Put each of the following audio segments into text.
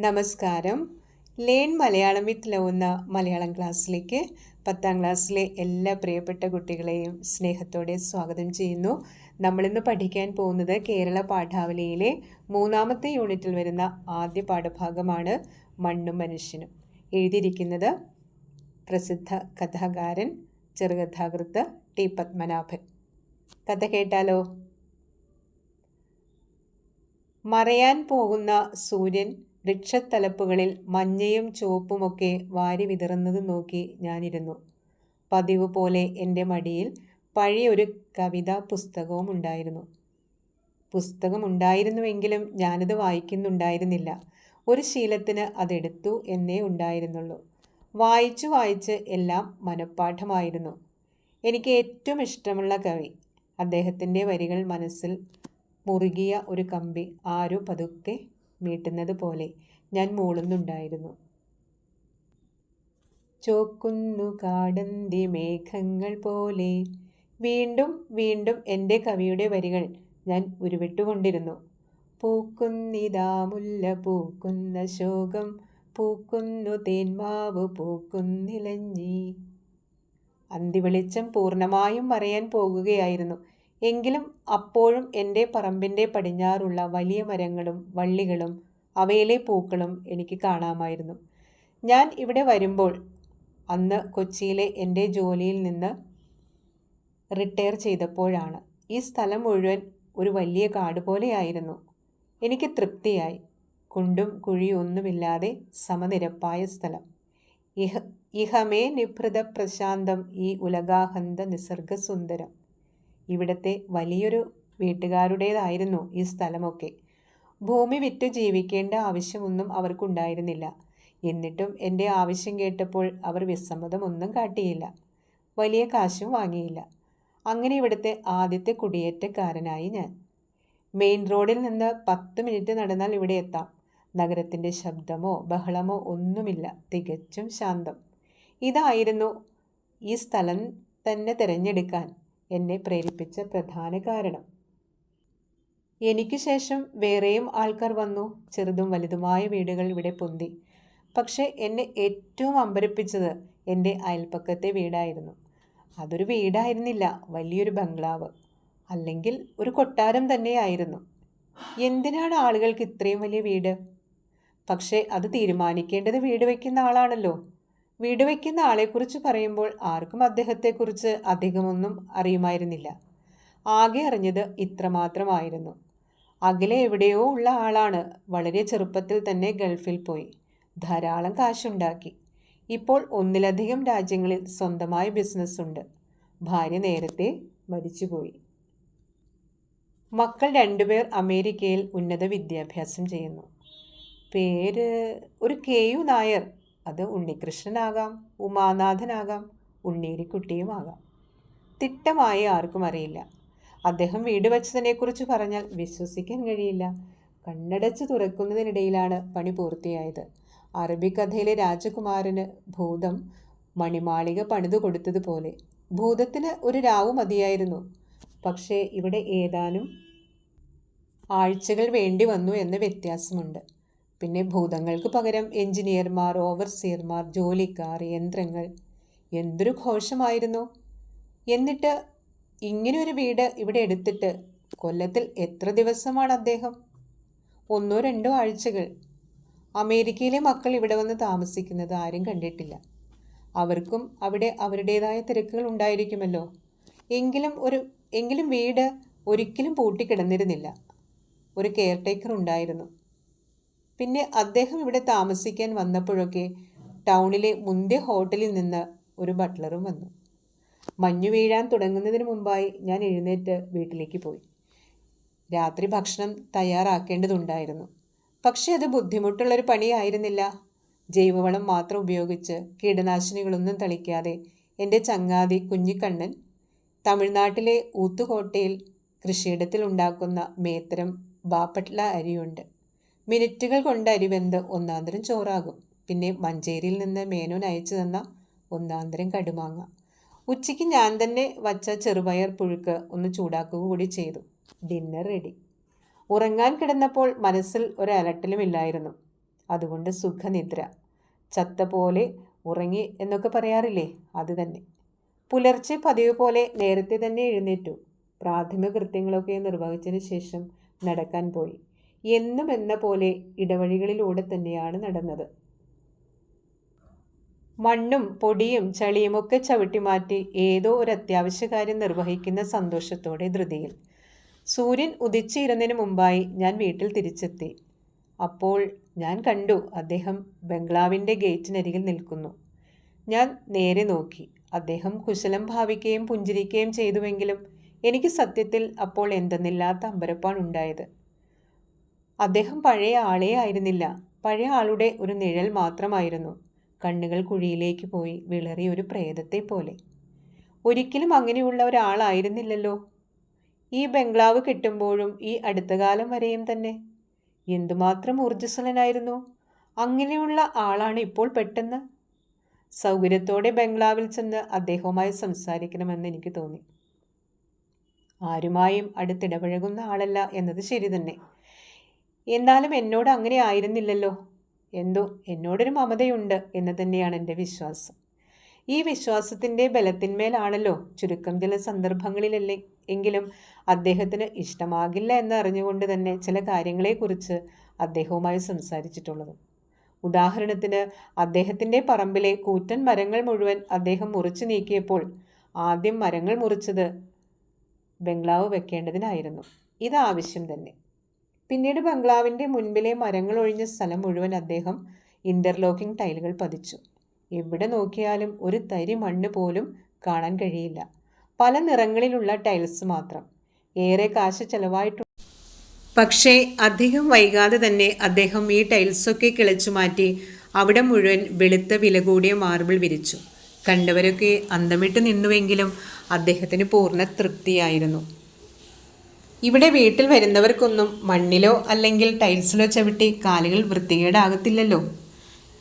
നമസ്കാരം. Learn Malayalam with love എന്ന മലയാളം ക്ലാസ്സിലേക്ക് പത്താം ക്ലാസ്സിലെ എല്ലാ പ്രിയപ്പെട്ട കുട്ടികളെയും സ്നേഹത്തോടെ സ്വാഗതം ചെയ്യുന്നു. നമ്മളിന്ന് പഠിക്കാൻ പോകുന്നത് കേരള പാഠാവലിയിലെ മൂന്നാമത്തെ യൂണിറ്റിൽ വരുന്ന ആദ്യ പാഠഭാഗമാണ് മണ്ണും മനുഷ്യനും. എഴുതിയിരിക്കുന്നത് പ്രസിദ്ധ കഥാകാരൻ ചെറുകഥാകൃത്ത് ടി പത്മനാഭൻ. കഥ കേട്ടാലോ? മറയാൻ പോകുന്ന സൂര്യൻ വൃക്ഷത്തലപ്പുകളിൽ മഞ്ഞയും ചുവപ്പുമൊക്കെ വാരി വിതറുന്നത് നോക്കി ഞാനിരുന്നു. പതിവ് പോലെ എന്റെ മടിയിൽ പഴയൊരു കവിതാ പുസ്തകവും ഉണ്ടായിരുന്നു. പുസ്തകം ഉണ്ടായിരുന്നുവെങ്കിലും ഞാനത് വായിക്കുന്നുണ്ടായിരുന്നില്ല. ഒരു ശീലത്തിന് അതെടുത്തു എന്നേ ഉണ്ടായിരുന്നുള്ളൂ. വായിച്ചു വായിച്ച് എല്ലാം മനഃപ്പാഠമായിരുന്നു. എനിക്ക് ഏറ്റവും ഇഷ്ടമുള്ള കവി അദ്ദേഹത്തിന്റെ വരികൾ മനസ്സിൽ മുറുകിയ ഒരു കമ്പി ആരോ പതുക്കെ മീട്ടുന്നത് പോലെ ഞാൻ മൂളുന്നുണ്ടായിരുന്നു. ചോക്കുന്നു കാടന്തി മേഘങ്ങൾ പോലെ. വീണ്ടും വീണ്ടും എന്റെ കവിയുടെ വരികൾ ഞാൻ ഉരുവിട്ടുകൊണ്ടിരുന്നു. പൂക്കുന്നിതാ മുല്ല പൂക്കുന്ന ശോകം പൂക്കുന്നു തേന്മാവ് പൂക്കുന്നിലഞ്ഞി. അന്തിവെളിച്ചം പൂർണമായും മറയാൻ പോകുകയായിരുന്നു. എങ്കിലും അപ്പോഴും എന്റെ പറമ്പിന്റെ പടിഞ്ഞാറുള്ള വലിയ മരങ്ങളും വള്ളികളും അവയിലെ പൂക്കളും എനിക്ക് കാണാമായിരുന്നു. ഞാൻ ഇവിടെ വരുമ്പോൾ അന്ന് കൊച്ചിയിലെ എന്റെ ജോലിയിൽ നിന്ന് റിട്ടയർ ചെയ്തപ്പോഴാണ്. ഈ സ്ഥലം മുഴുവൻ ഒരു വലിയ കാട് പോലെയായിരുന്നു. എനിക്ക് തൃപ്തിയായി. കുണ്ടും കുഴിയും ഒന്നുമില്ലാതെ സമനിരപ്പായ സ്ഥലം. ഇഹ ഇഹമേ നിഭൃത പ്രശാന്തം ഈ ഉലകാഹന്ത നിസർഗസുന്ദരം. ഇവിടത്തെ വലിയൊരു വീട്ടുകാരുടേതായിരുന്നു ഈ സ്ഥലമൊക്കെ. ഭൂമി വിറ്റ് ജീവിക്കേണ്ട ആവശ്യമൊന്നും അവർക്കുണ്ടായിരുന്നില്ല. എന്നിട്ടും എന്റെ ആവശ്യം കേട്ടപ്പോൾ അവർ വിസമ്മതമൊന്നും കാട്ടിയില്ല. വലിയ കാശും വാങ്ങിയില്ല. അങ്ങനെ ഇവിടുത്തെ ആദ്യത്തെ കുടിയേറ്റക്കാരനായി ഞാൻ. മെയിൻ റോഡിൽ നിന്ന് പത്ത് മിനിറ്റ് നടന്നാൽ ഇവിടെ എത്താം. നഗരത്തിന്റെ ശബ്ദമോ ബഹളമോ ഒന്നുമില്ല. തികച്ചും ശാന്തം. ഇതായിരുന്നു ഈ സ്ഥലം തന്നെ തിരഞ്ഞെടുക്കാൻ. എന്നെ പ്രേരിപ്പിച്ച പ്രധാന കാരണം. എനിക്ക് ശേഷം വേറെയും ആൾക്കാർ വന്നു. ചെറുതും വലുതുമായ വീടുകൾ ഇവിടെ പൊന്തി. പക്ഷേ എന്നെ ഏറ്റവും അമ്പരപ്പിച്ചത് എന്റെ അയൽപ്പക്കത്തെ വീടായിരുന്നു. അതൊരു വീടായിരുന്നില്ല. വലിയൊരു ബംഗ്ലാവ്. അല്ലെങ്കിൽ ഒരു കൊട്ടാരം തന്നെയായിരുന്നു. എന്തിനാണ് ആളുകൾക്ക് ഇത്രയും വലിയ വീട്? പക്ഷേ അത് തീരുമാനിക്കേണ്ടത് വീട് വയ്ക്കുന്ന ആളാണല്ലോ. വീട് ആളെക്കുറിച്ച് പറയുമ്പോൾ ആർക്കും അദ്ദേഹത്തെക്കുറിച്ച് അധികമൊന്നും അറിയുമായിരുന്നില്ല. ആകെ അറിഞ്ഞത് ഇത്രമാത്രമായിരുന്നു. അകലെ എവിടെയോ ഉള്ള ആളാണ് വളരെ ചെറുപ്പത്തിൽ തന്നെ ഗൾഫിൽ പോയി. ധാരാളം കാശുണ്ടാക്കി. ഇപ്പോൾ ഒന്നിലധികം രാജ്യങ്ങളിൽ സ്വന്തമായ ബിസിനസ്സുണ്ട്. ഭാര്യ നേരത്തെ മരിച്ചുപോയി. മക്കൾ രണ്ടുപേർ അമേരിക്കയിൽ ഉന്നത വിദ്യാഭ്യാസം ചെയ്യുന്നു. പേര് ഒരു കെ യു നായർ. അത് ഉണ്ണികൃഷ്ണനാകാം ഉമാനാഥനാകാം ഉണ്ണീരിക്കുട്ടിയുമാകാം. തിട്ടമായി ആർക്കും അറിയില്ല. അദ്ദേഹം വീട് വച്ചതിനെക്കുറിച്ച് പറഞ്ഞാൽ വിശ്വസിക്കാൻ കഴിയില്ല. കണ്ണടച്ച് തുറക്കുന്നതിനിടയിലാണ് പണി പൂർത്തിയായത്. അറബിക്കഥയിലെ രാജകുമാരന് ഭൂതം മണിമാളിക പണിതു കൊടുത്തതുപോലെ. ഭൂതത്തിന് ഒരു രാവു മതിയായിരുന്നു. പക്ഷേ ഇവിടെ ഏതാനും ആഴ്ചകൾ വേണ്ടി വന്നു എന്ന വ്യത്യാസമുണ്ട്. പിന്നെ ഭൂതങ്ങൾക്ക് പകരം എഞ്ചിനീയർമാർ ഓവർസിയർമാർ ജോലിക്കാർ യന്ത്രങ്ങൾ. എന്തൊരു ഘോഷമായിരുന്നു. എന്നിട്ട് ഇങ്ങനൊരു വീട് ഇവിടെ എടുത്തിട്ട് കൊല്ലത്തിൽ എത്ര ദിവസമാണ് അദ്ദേഹം? ഒന്നോ രണ്ടോ ആഴ്ചകൾ. അമേരിക്കയിലെ മക്കൾ ഇവിടെ വന്ന് താമസിക്കുന്നത് ആരും കണ്ടിട്ടില്ല. അവർക്കും അവിടെ അവരുടേതായ തിരക്കുകൾ ഉണ്ടായിരിക്കുമല്ലോ. എങ്കിലും ഒരു എങ്കിലും വീട് ഒരിക്കലും പൂട്ടിക്കിടന്നിരുന്നില്ല. ഒരു കെയർടേക്കർ ഉണ്ടായിരുന്നു. പിന്നെ അദ്ദേഹം ഇവിടെ താമസിക്കാൻ വന്നപ്പോഴൊക്കെ ടൗണിലെ മുന്തിയ ഹോട്ടലിൽ നിന്ന് ഒരു ബട്ട്ലറും വന്നു. മഞ്ഞു വീഴാൻ തുടങ്ങുന്നതിന് മുമ്പായി ഞാൻ എഴുന്നേറ്റ് വീട്ടിലേക്ക് പോയി. രാത്രി ഭക്ഷണം തയ്യാറാക്കേണ്ടതുണ്ടായിരുന്നു. പക്ഷേ അത് ബുദ്ധിമുട്ടുള്ളൊരു പണിയായിരുന്നില്ല. ജൈവവളം മാത്രം ഉപയോഗിച്ച് കീടനാശിനികളൊന്നും തളിക്കാതെ എന്റെ ചങ്ങാതി കുഞ്ഞിക്കണ്ണൻ തമിഴ്നാട്ടിലെ ഊത്തുകോട്ടയിൽ കൃഷിയിടത്തിൽ ഉണ്ടാക്കുന്ന മേത്തരം ബാപ്പട്ട അരിയുണ്ട്. മിനിറ്റുകൾ കൊണ്ട് അരിവെന്ത് ഒന്നാന്തരം ചോറാകും. പിന്നെ മഞ്ചേരിയിൽ നിന്ന് മേനോൻ അയച്ചു തന്ന ഒന്നാന്തരം കടുമാങ്ങ. ഉച്ചയ്ക്ക് ഞാൻ തന്നെ വച്ച ചെറുപയർ പുഴുക്ക് ഒന്ന് ചൂടാക്കുക കൂടി ചെയ്തു. Dinner ready. ഉറങ്ങാൻ കിടന്നപ്പോൾ മനസ്സിൽ ഒരു അലട്ടലുമില്ലായിരുന്നു അതുകൊണ്ട് സുഖനിദ്ര. ചത്ത പോലെ ഉറങ്ങി എന്നൊക്കെ പറയാറില്ലേ? അത് തന്നെ. പുലർച്ചെ പതിവ് പോലെ നേരത്തെ തന്നെ എഴുന്നേറ്റു. പ്രാഥമിക കൃത്യങ്ങളൊക്കെ നിർവഹിച്ചതിന് ശേഷം നടക്കാൻ പോയി. എന്നും എന്ന പോലെ ഇടവഴികളിലൂടെ തന്നെയാണ് നടന്നത്. മണ്ണും പൊടിയും ചളിയുമൊക്കെ ചവിട്ടി മാറ്റി ഏതോ ഒരു അത്യാവശ്യ കാര്യം നിർവഹിക്കുന്ന സന്തോഷത്തോടെ ധൃതിയിൽ. സൂര്യൻ ഉദിച്ചിരുന്നതിന് മുമ്പായി ഞാൻ വീട്ടിൽ തിരിച്ചെത്തി. അപ്പോൾ ഞാൻ കണ്ടു അദ്ദേഹം ബംഗ്ലാവിന്റെ ഗേറ്റിനരികിൽ നിൽക്കുന്നു. ഞാൻ നേരെ നോക്കി. അദ്ദേഹം കുശലം ഭാവിക്കുകയും പുഞ്ചിരിക്കുകയും ചെയ്തുവെങ്കിലും എനിക്ക് സത്യത്തിൽ അപ്പോൾ എന്തെന്നില്ലാത്ത അമ്പരപ്പാണ് ഉണ്ടായത് അദ്ദേഹം പഴയ ആളേ ആയിരുന്നില്ല. പഴയ ആളുടെ ഒരു നിഴൽ മാത്രമായിരുന്നു. കണ്ണുകൾ കുഴിയിലേക്ക് പോയി വിളറിയ ഒരു പ്രേതത്തെ പോലെ. ഒരിക്കലും അങ്ങനെയുള്ള ഒരാളായിരുന്നില്ലല്ലോ ഈ ബംഗ്ലാവ് കിട്ടുമ്പോഴും ഈ അടുത്ത കാലം വരെയും തന്നെ. എന്തുമാത്രം ഊർജസ്വലനായിരുന്നു. അങ്ങനെയുള്ള ആളാണ് ഇപ്പോൾ പെട്ടെന്ന്. സൗകര്യത്തോടെ ബംഗ്ലാവിൽ ചെന്ന് അദ്ദേഹവുമായി സംസാരിക്കണമെന്ന് എനിക്ക് തോന്നി. ആരുമായും അടുത്തിടപഴകുന്ന ആളല്ല എന്നത് ശരി തന്നെ. എന്നാലും എന്നോട് അങ്ങനെ ആയിരുന്നില്ലല്ലോ. എന്തോ എന്നോടൊരു മമതയുണ്ട് എന്ന് തന്നെയാണ് എന്റെ വിശ്വാസം. ഈ വിശ്വാസത്തിന്റെ ബലത്തിന്മേലാണല്ലോ ചുരുക്കം ചില സന്ദർഭങ്ങളിലല്ലേ. എങ്കിലും അദ്ദേഹത്തിന് ഇഷ്ടമാകില്ല എന്നറിഞ്ഞുകൊണ്ട് തന്നെ ചില കാര്യങ്ങളെക്കുറിച്ച് അദ്ദേഹവുമായി സംസാരിച്ചിട്ടുള്ളത്. ഉദാഹരണത്തിന് അദ്ദേഹത്തിന്റെ പറമ്പിലെ കൂറ്റൻ മരങ്ങൾ മുഴുവൻ അദ്ദേഹം മുറിച്ചു നീക്കിയപ്പോൾ ആദ്യം മരങ്ങൾ മുറിച്ചത് ബംഗ്ലാവ് വെക്കേണ്ടതിനായിരുന്നു. ഇത് ആവശ്യം തന്നെ. പിന്നീട് ബംഗ്ലാവിന്റെ മുൻപിലെ മരങ്ങൾ ഒഴിഞ്ഞ സ്ഥലം മുഴുവൻ അദ്ദേഹം ഇന്റർലോക്കിംഗ് ടൈലുകൾ പതിച്ചു. എവിടെ നോക്കിയാലും ഒരു തരി മണ്ണ് പോലും കാണാൻ കഴിയില്ല. പല നിറങ്ങളിലുള്ള ടൈൽസ് മാത്രം. ഏറെ കാശ് ചെലവായിട്ടുണ്ട് പക്ഷേ അധികം വൈകാതെ തന്നെ അദ്ദേഹം ഈ ടൈൽസൊക്കെ കിളച്ചു മാറ്റി അവിടെ മുഴുവൻ വെളുത്ത വില കൂടിയ മാർബിൾ വിരിച്ചു. കണ്ടവരൊക്കെ അന്തമിട്ട് നിന്നുവെങ്കിലും അദ്ദേഹത്തിന് പൂർണ തൃപ്തിയായിരുന്നു. ഇവിടെ വീട്ടിൽ വരുന്നവർക്കൊന്നും മണ്ണിലോ അല്ലെങ്കിൽ ടൈൽസിലോ ചവിട്ടി കാലുകൾ വൃത്തികേടാകത്തില്ലല്ലോ.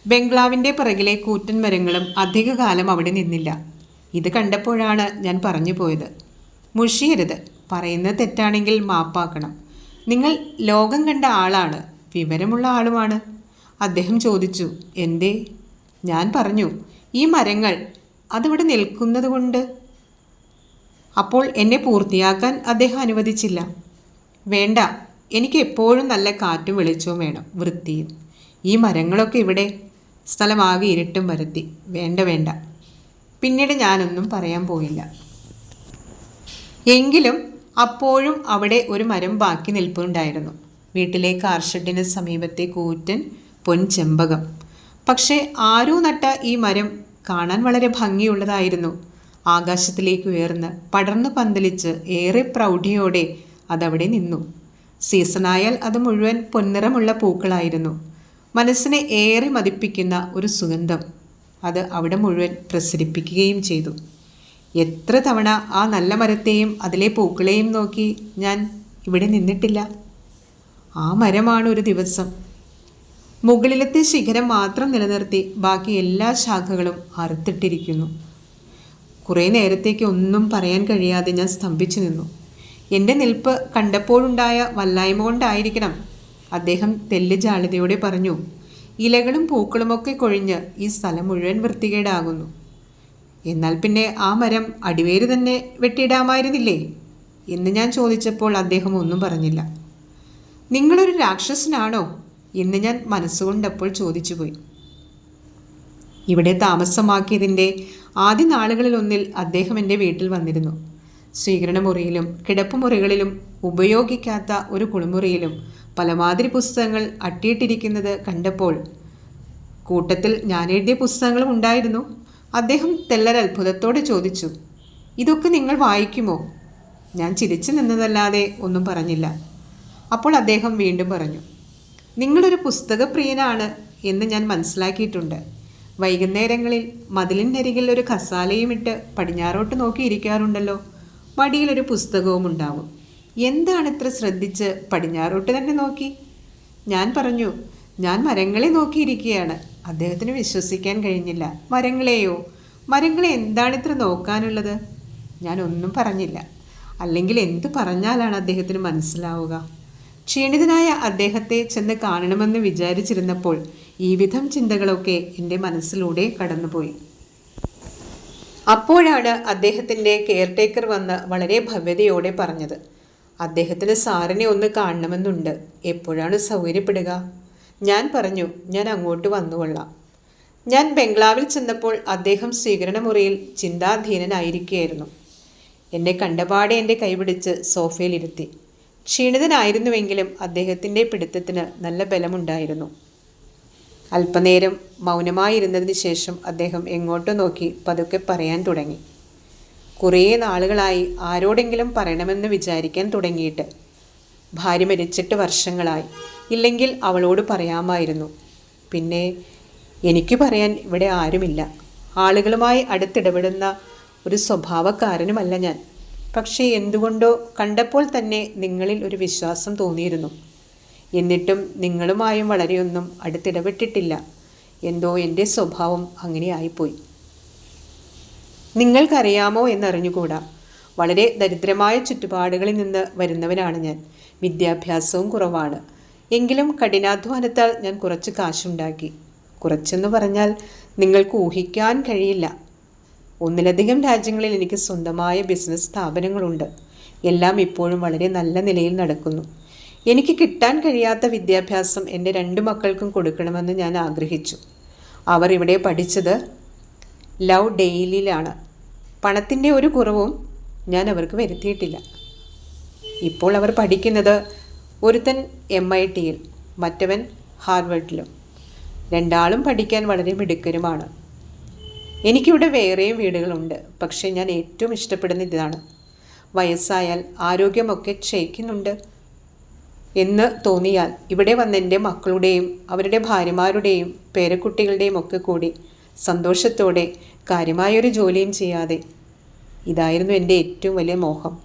ബംഗ്ലാവിന്റെ പിറകിലെ കൂറ്റൻ മരങ്ങളും അധികകാലം അവിടെ നിന്നില്ല. ഇത് കണ്ടപ്പോഴാണ് ഞാൻ പറഞ്ഞു പോയത്. മുഷിയരുത്. പറയുന്നത് തെറ്റാണെങ്കിൽ മാപ്പാക്കണം. നിങ്ങൾ ലോകം കണ്ട ആളാണ്. വിവരമുള്ള ആളുമാണ്. അദ്ദേഹം ചോദിച്ചു എന്തേ? ഞാൻ പറഞ്ഞു ഈ മരങ്ങൾ അതിവിടെ നിൽക്കുന്നത് കൊണ്ട് അപ്പോൾ എന്നെ പൂർത്തിയാക്കാൻ അദ്ദേഹം അനുവദിച്ചില്ല. വേണ്ട എനിക്ക് എപ്പോഴും നല്ല കാറ്റും വെളിച്ചവും വേണം വൃത്തിയും ഈ മരങ്ങളൊക്കെ ഇവിടെ സ്ഥലമാകെ ഇരുട്ടും വരുത്തി വേണ്ട വേണ്ട. പിന്നീട് ഞാനൊന്നും പറയാൻ പോയില്ല. എങ്കിലും അപ്പോഴും അവിടെ ഒരു മരം ബാക്കി നിൽപ്പുണ്ടായിരുന്നു. വീട്ടിലെ കാർഷെഡിന് സമീപത്തെ കൂറ്റൻ പൊൻചെമ്പകം. പക്ഷേ ആരോ നട്ട ഈ മരം കാണാൻ വളരെ ഭംഗിയുള്ളതായിരുന്നു. ആകാശത്തിലേക്ക് ഉയർന്ന് പടർന്നു പന്തലിച്ച് ഏറെ പ്രൗഢിയോടെ അതവിടെ നിന്നു. സീസണായാൽ അത് മുഴുവൻ പൊന്നിറമുള്ള പൂക്കളായിരുന്നു. മനസ്സിനെ ഏറെ മതിപ്പിക്കുന്ന ഒരു സുഗന്ധം അത് അവിടെ മുഴുവൻ പ്രസരിപ്പിക്കുകയും ചെയ്തു. എത്ര തവണ ആ നല്ല മരത്തെയും അതിലെ പൂക്കളെയും നോക്കി ഞാൻ ഇവിടെ നിന്നിട്ടില്ല. ആ മരമാണ് ഒരു ദിവസം. മുകളിലത്തെ ശിഖരം മാത്രം നിലനിർത്തി ബാക്കി എല്ലാ ശാഖകളും അറുത്തിട്ടിരിക്കുന്നു. കുറേ നേരത്തേക്ക് ഒന്നും പറയാൻ കഴിയാതെ ഞാൻ സ്തംഭിച്ചു നിന്നു. എന്റെ നിൽപ്പ് കണ്ടപ്പോഴുണ്ടായ വല്ലായ്മ കൊണ്ടായിരിക്കണം. അദ്ദേഹം തെല്ല് ജാളിതയോടെ പറഞ്ഞു ഇലകളും പൂക്കളുമൊക്കെ കൊഴിഞ്ഞ് ഈ സ്ഥലം മുഴുവൻ വൃത്തികേടാകുന്നു. എന്നാൽ പിന്നെ ആ മരം അടിവേര് തന്നെ വെട്ടിയിടാമായിരുന്നില്ലേ? എന്ന് ഞാൻ ചോദിച്ചപ്പോൾ അദ്ദേഹം ഒന്നും പറഞ്ഞില്ല. നിങ്ങളൊരു രാക്ഷസനാണോ? എന്ന് ഞാൻ മനസ്സുകൊണ്ടപ്പോൾ ചോദിച്ചുപോയി. ഇവിടെ താമസമാക്കിയതിന്റെ ആദ്യ നാളുകളിലൊന്നിൽ അദ്ദേഹം എന്റെ വീട്ടിൽ വന്നിരുന്നു. സ്വീകരണമുറിയിലും കിടപ്പുമുറികളിലും ഉപയോഗിക്കാത്ത ഒരു കുളിമുറിയിലും പലമാതിരി പുസ്തകങ്ങൾ അട്ടിയിട്ടിരിക്കുന്നത് കണ്ടപ്പോൾ കൂട്ടത്തിൽ ഞാൻ എഴുതിയ പുസ്തകങ്ങളും ഉണ്ടായിരുന്നു. അദ്ദേഹം തെല്ലരത്ഭുതത്തോടെ ചോദിച്ചു ഇതൊക്കെ നിങ്ങൾ വായിക്കുമോ? ഞാൻ ചിരിച്ചു നിന്നതല്ലാതെ ഒന്നും പറഞ്ഞില്ല. അപ്പോൾ അദ്ദേഹം വീണ്ടും പറഞ്ഞു നിങ്ങളൊരു പുസ്തകപ്രിയനാണ് എന്ന് ഞാൻ മനസ്സിലാക്കിയിട്ടുണ്ട്. വൈകുന്നേരങ്ങളിൽ മതിലിനരികിൽ ഒരു കസാലയും ഇട്ട് പടിഞ്ഞാറോട്ട് നോക്കിയിരിക്കാറുണ്ടല്ലോ. മടിയിലൊരു പുസ്തകവും ഉണ്ടാവും. എന്താണ് ഇത്ര ശ്രദ്ധിച്ച് പടിഞ്ഞാറോട്ട് തന്നെ നോക്കി? ഞാൻ പറഞ്ഞു ഞാൻ മരങ്ങളെ നോക്കിയിരിക്കുകയാണ്. അദ്ദേഹത്തിന് വിശ്വസിക്കാൻ കഴിഞ്ഞില്ല. മരങ്ങളെയോ? മരങ്ങളെ എന്താണ് ഇത്ര നോക്കാനുള്ളത്? ഞാൻ ഒന്നും പറഞ്ഞില്ല. അല്ലെങ്കിൽ എന്ത് പറഞ്ഞാലാണ് അദ്ദേഹത്തിന് മനസ്സിലാവുക? ക്ഷീണിതനായ അദ്ദേഹത്തെ ചെന്ന് കാണണമെന്ന് വിചാരിച്ചിരുന്നപ്പോൾ ഈ വിധം ചിന്തകളൊക്കെ എന്റെ മനസ്സിലൂടെ കടന്നുപോയി. അപ്പോഴാണ് അദ്ദേഹത്തിന്റെ കെയർടേക്കർ വന്ന് വളരെ ഭവ്യതയോടെ പറഞ്ഞത്. അദ്ദേഹത്തിന് സാറിനെ ഒന്ന് കാണണമെന്നുണ്ട്. എപ്പോഴാണ് സൗകര്യപ്പെടുക? ഞാൻ പറഞ്ഞു ഞാൻ അങ്ങോട്ട് വന്നുകൊള്ളാം ഞാൻ ബംഗ്ലാവിൽ ചെന്നപ്പോൾ അദ്ദേഹം സ്വീകരണമുറിയിൽ ചിന്താധീനനായിരിക്കുകയായിരുന്നു. എന്നെ കണ്ടപാടെ എന്റെ കൈപിടിച്ച് സോഫയിലിരുത്തി. ക്ഷീണിതനായിരുന്നുവെങ്കിലും അദ്ദേഹത്തിന്റെ പിടുത്തത്തിന് നല്ല ബലമുണ്ടായിരുന്നു. അല്പനേരം മൗനമായിരുന്നതിന് ശേഷം അദ്ദേഹം എങ്ങോട്ടോ നോക്കി പതുക്കെ പറയാൻ തുടങ്ങി. കുറേ നാളുകളായി ആരോടെങ്കിലും പറയണമെന്ന് വിചാരിക്കാൻ തുടങ്ങിയിട്ട്. ഭാര്യ മരിച്ചിട്ട് വർഷങ്ങളായി. ഇല്ലെങ്കിൽ അവളോട് പറയാമായിരുന്നു. പിന്നെ എനിക്ക് പറയാൻ ഇവിടെ ആരുമില്ല. ആളുകളുമായി അടുത്തിടപെടുന്ന ഒരു സ്വഭാവക്കാരനുമല്ല ഞാൻ. പക്ഷേ എന്തുകൊണ്ടോ കണ്ടപ്പോൾ തന്നെ നിങ്ങളിൽ ഒരു വിശ്വാസം തോന്നിയിരുന്നു. എന്നിട്ടും നിങ്ങളുമായും വളരെയൊന്നും അടുത്തിടപെട്ടിട്ടില്ല. എന്തോ എന്റെ സ്വഭാവം അങ്ങനെ അങ്ങനെയായിപ്പോയി നിങ്ങൾക്കറിയാമോ എന്നറിഞ്ഞുകൂടാ. വളരെ ദരിദ്രമായ ചുറ്റുപാടുകളിൽ നിന്ന് വരുന്നവനാണ് ഞാൻ. വിദ്യാഭ്യാസവും കുറവാണ്. എങ്കിലും കഠിനാധ്വാനത്താൽ ഞാൻ കുറച്ച് കാശുണ്ടാക്കി. കുറച്ചെന്ന് പറഞ്ഞാൽ നിങ്ങൾക്ക് ഊഹിക്കാൻ കഴിയില്ല. ഒന്നിലധികം രാജ്യങ്ങളിൽ എനിക്ക് സ്വന്തമായ ബിസിനസ് സ്ഥാപനങ്ങളുണ്ട്. എല്ലാം ഇപ്പോഴും വളരെ നല്ല നിലയിൽ നടക്കുന്നു. എനിക്ക് കിട്ടാൻ കഴിയാത്ത വിദ്യാഭ്യാസം എന്റെ രണ്ട് മക്കൾക്കും കൊടുക്കണമെന്ന് ഞാൻ ആഗ്രഹിച്ചു. അവർ ഇവിടെ പഠിച്ചത് ലവ് ഡെയിലിയിലാണ് പണത്തിന്റെ ഒരു കുറവും ഞാൻ അവർക്ക് വരുത്തിയിട്ടില്ല. ഇപ്പോൾ അവർ പഠിക്കുന്നത് ഒരുത്തൻ എം ഐ ടിയിൽ മറ്റവൻ ഹാർവേഡിലും രണ്ടാളും പഠിക്കാൻ വളരെ മിടുക്കരുമാണ്. എനിക്കിവിടെ വേറെയും വീടുകളുണ്ട്. പക്ഷേ ഞാൻ ഏറ്റവും ഇഷ്ടപ്പെടുന്ന ഇതാണ്. വയസ്സായാൽ ആരോഗ്യമൊക്കെ ക്ഷയിക്കുന്നുണ്ട്. എന്ന് തോന്നിയാൽ ഇവിടെ വന്ന് എന്റെ മക്കളുടെയും അവരുടെ ഭാര്യമാരുടെയും പേരക്കുട്ടികളുടെയും ഒക്കെ കൂടി സന്തോഷത്തോടെ കാര്യമായൊരു ജോലിയും ചെയ്യാതെ. ഇതായിരുന്നു എന്റെ ഏറ്റവും വലിയ മോഹം.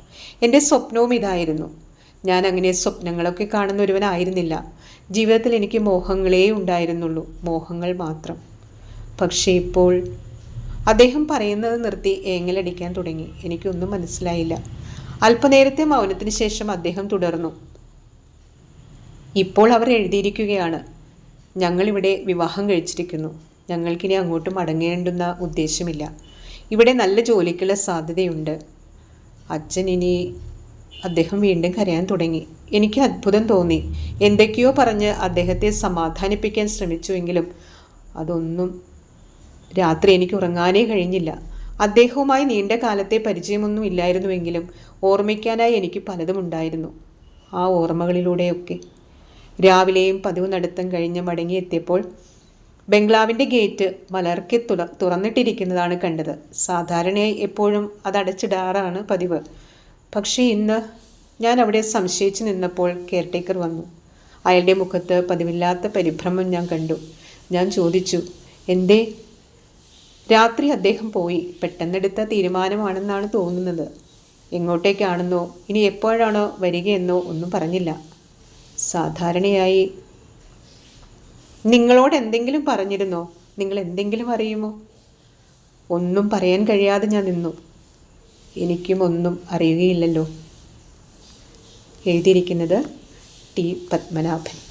എന്റെ സ്വപ്നവും ഇതായിരുന്നു. ഞാൻ അങ്ങനെ സ്വപ്നങ്ങളൊക്കെ കാണുന്ന ഒരുവനായിരുന്നില്ല. ജീവിതത്തിൽ എനിക്ക് മോഹങ്ങളേ ഉണ്ടായിരുന്നുള്ളൂ. മോഹങ്ങൾ മാത്രം. പക്ഷേ ഇപ്പോൾ അദ്ദേഹം പറയുന്നത് നിർത്തി ഏങ്ങലടിക്കാൻ തുടങ്ങി. എനിക്കൊന്നും മനസ്സിലായില്ല. അല്പനേരത്തെ മൗനത്തിന് ശേഷം അദ്ദേഹം തുടർന്നു. ഇപ്പോൾ അവർ എഴുതിയിരിക്കുകയാണ്. ഞങ്ങളിവിടെ വിവാഹം കഴിച്ചിരിക്കുന്നു. ഞങ്ങൾക്കിനി അങ്ങോട്ട് മടങ്ങേണ്ടുന്ന ഉദ്ദേശമില്ല. ഇവിടെ നല്ല ജോലിക്കുള്ള സാധ്യതയുണ്ട്. അച്ഛൻ ഇനി അദ്ദേഹം വീണ്ടും കരയാൻ തുടങ്ങി. എനിക്ക് അത്ഭുതം തോന്നി. എന്തൊക്കെയോ പറഞ്ഞ് അദ്ദേഹത്തെ സമാധാനിപ്പിക്കാൻ ശ്രമിച്ചുവെങ്കിലും അതൊന്നും രാത്രി എനിക്ക് ഉറങ്ങാനേ കഴിഞ്ഞില്ല. അദ്ദേഹവുമായി നീണ്ട കാലത്തെ പരിചയമൊന്നും ഇല്ലായിരുന്നുവെങ്കിലും ഓർമ്മിക്കാനായി എനിക്ക് പലതും ഉണ്ടായിരുന്നു. ആ ഓർമ്മകളിലൂടെയൊക്കെ രാവിലെയും പതിവ് നടത്തം കഴിഞ്ഞ് മടങ്ങിയെത്തിയപ്പോൾ ബംഗ്ലാവിന്റെ ഗേറ്റ് മലർക്കെ തുറ തുറന്നിട്ടിരിക്കുന്നതാണ് കണ്ടത്. സാധാരണയായി എപ്പോഴും അത് അടച്ചിടാറാണ് പതിവ്. പക്ഷേ ഇന്ന് ഞാൻ അവിടെ സംശയിച്ചു നിന്നപ്പോൾ കെയർടേക്കർ വന്നു. അയാളുടെ മുഖത്ത് പതിവില്ലാത്ത പരിഭ്രമം ഞാൻ കണ്ടു. ഞാൻ ചോദിച്ചു എന്തേ? രാത്രി അദ്ദേഹം പോയി. പെട്ടെന്നെടുത്ത തീരുമാനമാണെന്നാണ് തോന്നുന്നത്. എങ്ങോട്ടേക്കാണെന്നോ ഇനി എപ്പോഴാണോ വരികയെന്നോ ഒന്നും പറഞ്ഞില്ല. സാധാരണയായി നിങ്ങളോട് എന്തെങ്കിലും പറഞ്ഞിരുന്നോ? നിങ്ങൾ എന്തെങ്കിലും അറിയുമോ? ഒന്നും പറയാൻ കഴിയാതെ ഞാൻ നിന്നു. എനിക്കും ഒന്നും അറിയുകയില്ലല്ലോ. എഴുതിയിരിക്കുന്നത് ടി പത്മനാഭൻ.